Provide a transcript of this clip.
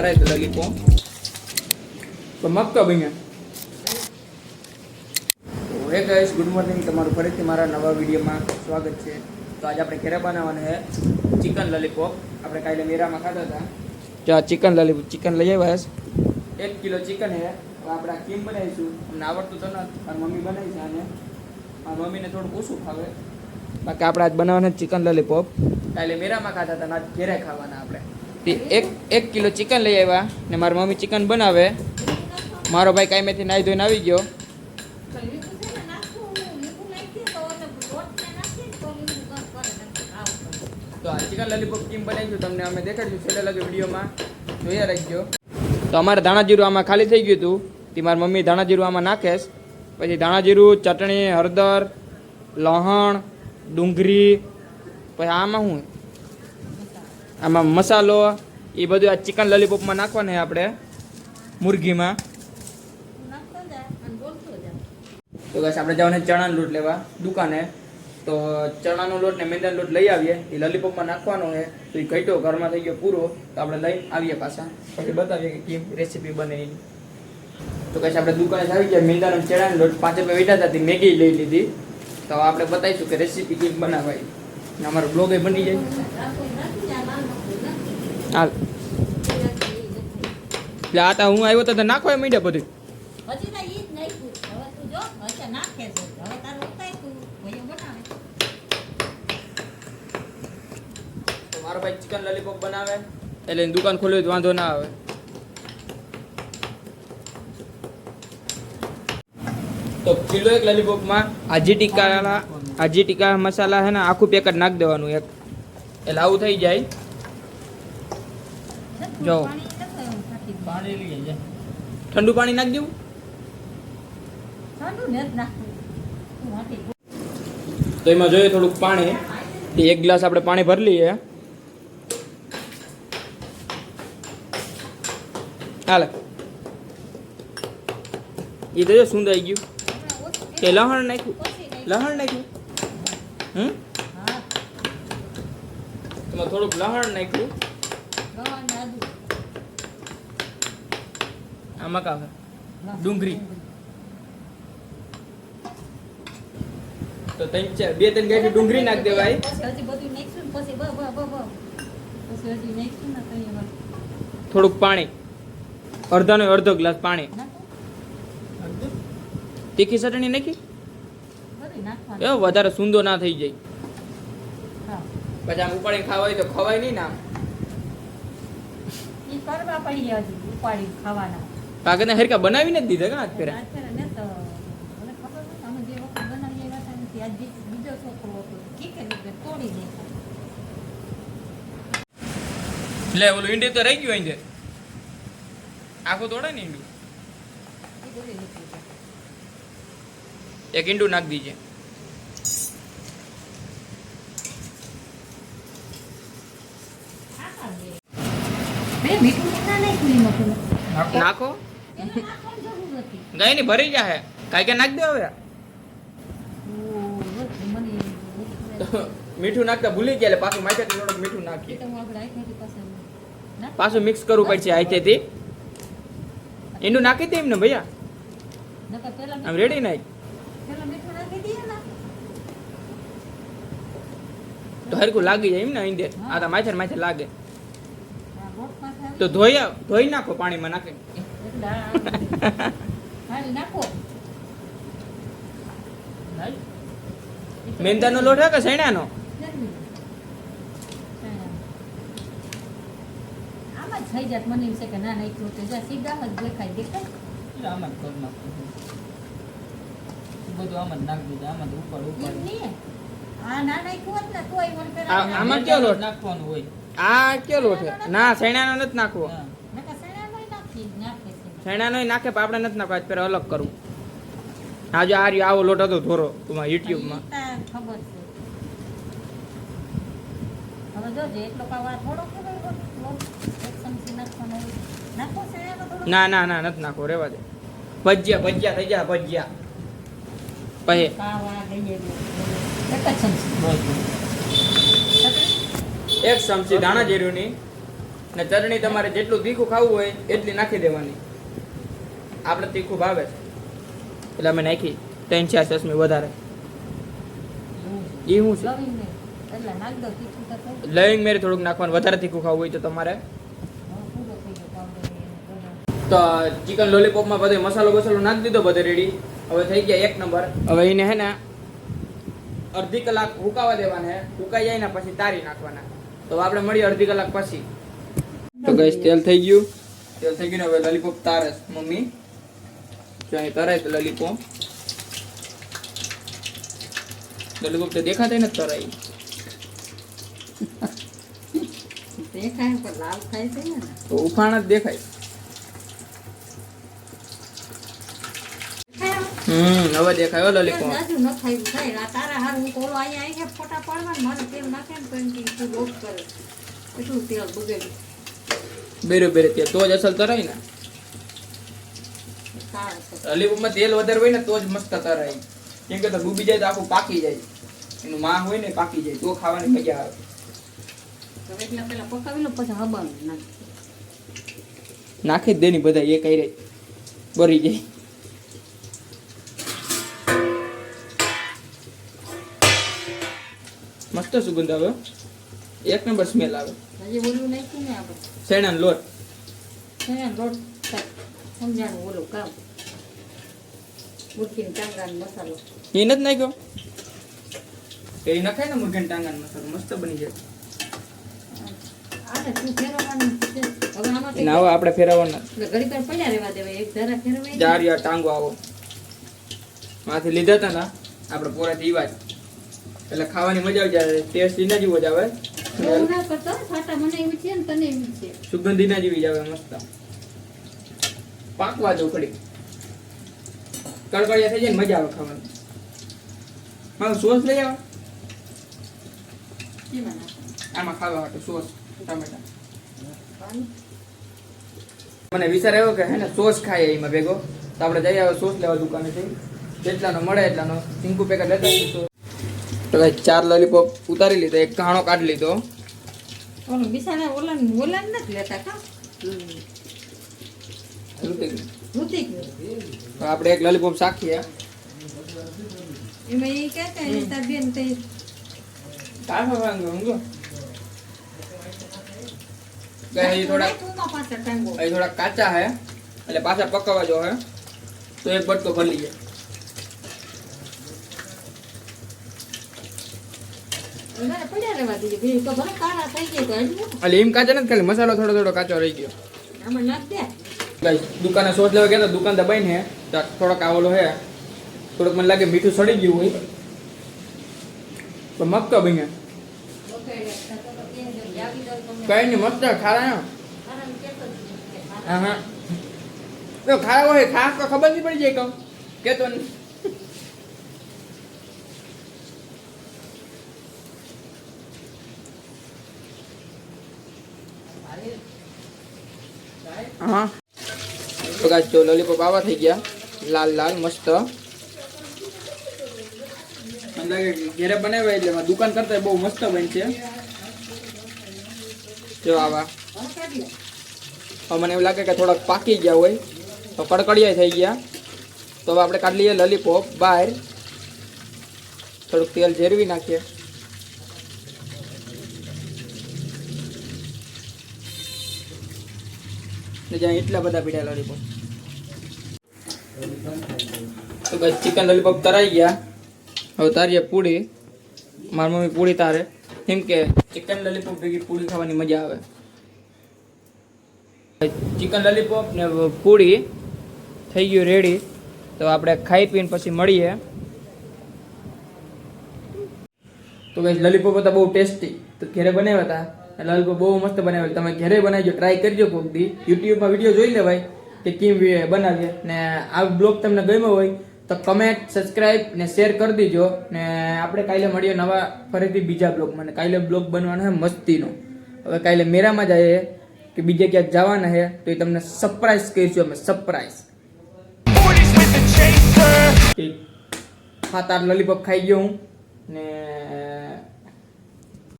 તો લલીપોપ તો મક્કા બન્યા. હે ગાઈસ ગુડ મોર્નિંગ તમારું ફરીથી મારા નવા વિડીયોમાં સ્વાગત છે. તો આજે આપણે ઘરે બનાવવાનું છે. ચિકન લોલીપોપ આપણે કાલે મેરામાં ખાધા હતા. આ ચિકન લોલીપોપ ચિકન લઈ આવ્યા છે. એક કિલો ચિકન હે હવે આપણે આ કેમ બનાવીશું. અમને આવડતું તો નથી મારી મમ્મી બનાવી છે અને મારી મમ્મીને થોડુંક ઓછું ખાવે બાકી આપણે આજ બનાવવાના ચિકન લોલીપોપ કાલે મેરામાં ખાધા હતા આજ ઘરે ખાવાના આપણે. તે એક એક કિલો ચિકન લઈ આવ્યા ને મારી મમ્મી ચિકન બનાવે. મારો ભાઈ કાંઈમાંથી નાહી ધોઈને આવી ગયો. તો આ ચિકન લોલીપોપ કેમ બનાવ્યું તમને અમે દેખાડ્યું છેલ્લે લગે વિડીયોમાં. જોયા રાખજો. તો અમારે ધાણા જીરું આમાં ખાલી થઈ ગયું હતું. તે મારી મમ્મી ધાણા જીરું આમાં નાખેશ પછી ધાણા જીરું, ચટણી, હળદર, લહણ, ડુંગળી. પછી આમાં શું આમાં મસાલો એ બધું આ ચિકન લોલીપોપમાં નાખવાનું આપણે મુરગીમાં તો બસ આપણે જવાનું ચણાનો લોટ લેવા, દુકાને. તો ચણાનો લોટ ને મેંદાનો લોટ લઈ આવીએ એ લોલીપોપમાં નાખવાનો છે. તો એ ઘટ્યો, ઘરમાં થઈ ગયો પૂરો, તો આપણે લઈ આવીએ પાછા. પછી બતાવીએ કે કેમ રેસીપી બને તો કઈ આપણે દુકાને આવી ગયા, મેંદાનો ચણાનો લોટ પાંચ રૂપિયા વીટા હતા મેગી લઈ લીધી. તો આપણે બતાવીશું કે રેસીપી કેમ બનાવાય. અમારો બ્લોગ બની જાય. હાલ. એટલે આ તા હું આવ્યો તો તો નાખો એ મીડિયા બધું. હજી તો ઈ જ નાખ્યું. હવે તું જો, હશે નાખે છે. હવે તારું ઉતાર્યું, ભૈયો બનાવે. તો મારો ભાઈ ચિકન લોલીપોપ બનાવે. એટલે એની દુકાન ખોલવી તો વાંધો ના આવે. તો કિલો એક લોલીપોપમાં આજી ટીકા આજી ટીકા મસાલા છે ને આખું પેકેટ નાખી દેવાનું એક. એટલે આવું થઈ જાય. જો. પાણી નખાય એમ ઠંડુ પાણી નાખ દેવું. તું એમાં જોઈએ થોડુંક પાણી. એક ગ્લાસ આપણે પાણી ભરી લઈએ. હાલે. એ તો સુંદાઈ ગયું. કે લહણ નાખ્યું. લહણ નાખ્યું? હમ? એમાં થોડુંક લહણ નાખ્યું. આમાં કાવે ડુંગળી. તો ત્રણ ચાર બે ત્રણ ગાંઠી ડુંગળી નાખી દેવાય. થોડુંક પાણી. અડધાનો અડધો ગ્લાસ પાણી. તીખી ચટણી નાખી? એ વધારે સુંદો ના થઈ જાય. હા. પછી આમ ઉપાડીને ખાવાય તો ખવાય નહીં ને આમ. કરવા પડી હજી ઉપાડી ખાવાના. કાગળને હરકા બનાવીને જ દીધા કા ફેરે નાખ્યો લે ઓલું ઈંડી તો રહી ગયું અહીં આખું તોડે ને ઈંડું? એક ઈંડું નાખી દીજે? નાખો. ગઈ ની ભરી જાહે. કાંઈ કે નાખ દે હવે? મીઠું નાખતા ભૂલી ગયા એટલે પાછું માથે થોડુંક મીઠું નાખીએ. પાછું મિક્સ કરવું પડશે આઈથેથી એનું નાખી દે એમને ભૈયા. આમ રેડી નાખ. તો હરકું લાગી જાય એમ ને ઈંડે. આ તો માથે માથે લાગે. તો ધોઈ ધોઈ નાખો પાણીમાં નાખો મેંદાનો લોટ કે સૈણાનો આમ જ થઈ જાત મને એમ છે કે ના નાખ્યું તો જા સીધા જ દેખાય દેખાય આમાં જ કરી નાખું બધું આમાં જ નાખી દીધું આમાં જ ઉપર એમ આ ના નાખ્યું હોત ને તોય મને આમાં કયો લોટ? નાખવાનો હોય. આ કયો લોટ ના સૈણાનો નથી નાખવો હા. નકર સણાનોય નાખી નહીં નાખે પણ આપણે નથી નાખવા પહેલાં અલગ કરવું આ જો આ રહ્યો આવો લોટ હતો થોરો તમારા યુટ્યુબમાં. ના ના ના નથી નાખો રેવા દે. ભજીયા ભજીયા થઈ ગયા ભજીયા. પછી એક ચમચી. દાણા જીરુંની. ને ચટણી તમારે જેટલું તીખું ખાવું હોય એટલી નાખી દેવાની. આપણે તીખું ભાવે છે. એટલે અમે નાખી ત્રણ ચાર ચશ્મી વધારે. એ હું છે? લવિંગ મેરી થોડુંક નાખવાનું, વધારે તીખું ખાવું હોય તો તમારે. તો ચિકન લોલીપોપમાં બધે મસાલો બસાલો નાખી દીધો બધે રેડી હવે થઈ ગયા એક નંબર. હવે એને હે ને અડધી કલાક હુકાવા દેવાના હુકાઈ જાય ને પછી તારી નાખવાના. તો આપણે મળીએ અડધી કલાક પછી. તો ગઈ તેલ થઈ ગયું. તેલ થઈ ગયું હવે લોલીપોપ તારે મમ્મી. જો અહીં તરાય લલીપોપ લોલીપોપ તો દેખાતા ને તરાય. દેખાય પણ લાલ થાય છે ને. તો ઉફાણ જ દેખાય. દેખાય હમ હવે દેખાય હો લોલીપોપ ન ખાયું થાય. તારા હારું હું અહીંયા આવી ગયા ફોટા પાડવા ને મારે તેલ નાખે ને તો એમ કે તું રોજ કરે. એટલું તેલ બગડ્યું બેરે બેરે તે તો જ અસલ તરાય ને. સારા તેલ વધારે હોય ને તો જ મસ્ત તરાય કેમ કે તો ડૂબી જાય તો આખું પાકી જાય. એનું માં હોય ને પાકી જાય. તો ખાવાની મજા આવે. એટલે પેલા પકાવી લો પછી હબાનું નાખી. જ દેની બધા એ કઈ રહી બરી જાય. મસ્ત સુગંધ આવે એક નંબર સ્મેલ આવે. ને શેણાનો લોટ. છે લોટ. થાય સમજાનું ઓલું કામ મુરકીને ટાંગાનો મસાલો એ નથી નાખ્યો એ નખાય ને મુરઘાન ટાંગાનો મસાલો મસ્ત બની જાય આને તું ફેરવવાનું હવે આમાં એના હવે આપણે ફેરવવાના ઘડી વાર પડ્યા રહેવા દેવાય એક ધારા ફેરવાય ચાર યાર ટાંગો આવો માંથી લીધા હતા ને આપણે પોરાથી ઈવા જ એટલે ખાવાની મજા આવી જાય ટેસ્ટ એના જેવો જ આવે એવું ના ફાટા મને એવી છે ને એવી છે સુગંધ એના જેવી જ આવે મસ્ત પાકવા દો કડી કડકડિયા થઈ જાય ને મજા આવે ખાવાની. મારો સોસ લઈ આવો. આમાં ખાવા માટે સોસ ટમેટા. મને વિચાર આવ્યો કે હે ને સોસ ખાય એમાં ભેગો. તો આપણે જઈ આવે સોસ લેવા દુકાનેથી જેટલાનો મળે એટલાનો ચીંકુ પેકેટ લેતા આવીશું. તો. ભાઈ ચાર લોલીપોપ ઉતારી લીધો એક કાણો કાઢી લીધો. ઓલું બિસાડા ઓલા ઓલા નથી લેતા કા? આપણે એક લોલીપોપ શાખીએ એમાં એ કહે કે તાર બેન તે કાઢો વાંધો ઊંઘો કે હજી થોડા નાખુંમાં પાછા ટાંગો. હજી થોડા કાચા હે એટલે પાછા પકાવવા જો હે. તો એક બટકો ભરી લઈએ. વધારે પડ્યા રહેવા દેજે બીજું તો ભલે કાળા થઈ જાય તો હજુ એટલે એમ કાચા નથી ખાલી મસાલો થોડો થોડો કાચો રહી ગયો. આમાં નાખ દે. ગાઈસ દુકાને સોસ લેવા ગયા તો દુકાન તો ને થોડોક આવેલો હે. થોડોક મને લાગે મીઠું સડી ગયું હોય. તો મસ્ત ભાઈ કઈ નહીં મસ્ત ખારા. હા હા. તો ખારા હોય ખાસ તો ખબર નહીં પડી જાય કહું કેતો નહીં હા. તો ગાઈસ જો લોલીપોપ આવા થઈ ગયા. લાલ લાલ મસ્ત. ઘેરે બનાવ્યા એટલે દુકાન કરતા બહુ મસ્ત બનશે. જો આવા. હવે મને એવું લાગે કે થોડાક પાકી ગયા હોય. તો કડકડિયા થઈ ગયા. તો હવે આપણે કાઢી લઈએ લોલીપોપ બહાર. થોડુંક તેલ ઝેરવી નાખીએ. ને જ્યાં એટલા બધા પીડ્યા લોલીપોપ. તો બસ ચિકન લોલીપોપ તરાઈ ગયા. હવે તારીએ પૂરી. મારી મમ્મી પૂરી તારે. કેમ કે ચિકન લોલીપોપ ભેગી પૂરી ખાવાની મજા આવે. ચિકન લોલીપોપ ને પૂરી થઈ ગયું રેડી તો આપણે ખાઈ પીને પછી મળીએ. તો ભાઈ લોલીપોપ હતા બહુ ટેસ્ટી તો ઘરે બનાવ્યા હતા? લોલીપોપ બહુ મસ્ત બનાવ્યા. તમે ઘરે બનાવજો ટ્રાય કરજો કોક દી. યુટ્યુબમાં વીડિયો જોઈ લેવાય કે કેમ બનાવીએ ને આ બ્લોગ તમને ગમ્યો હોય તો કમેન્ટ સબસ્ક્રાઇબ ને શેર કરી દીજો. ને આપણે કાલે મળીએ નવા ફરીથી બીજા બ્લોગમાં. ને કાલે બ્લોગ બનવાનો છે મસ્તીનો. હવે કાલે મેરામાં જઈએ કે બીજે ક્યાંક જવાના છે તો એ તમને સરપ્રાઈઝ કહીશું અમે સરપ્રાઈઝ સાત આઠ લોલીપોપ ખાઈ ગયો હું. ને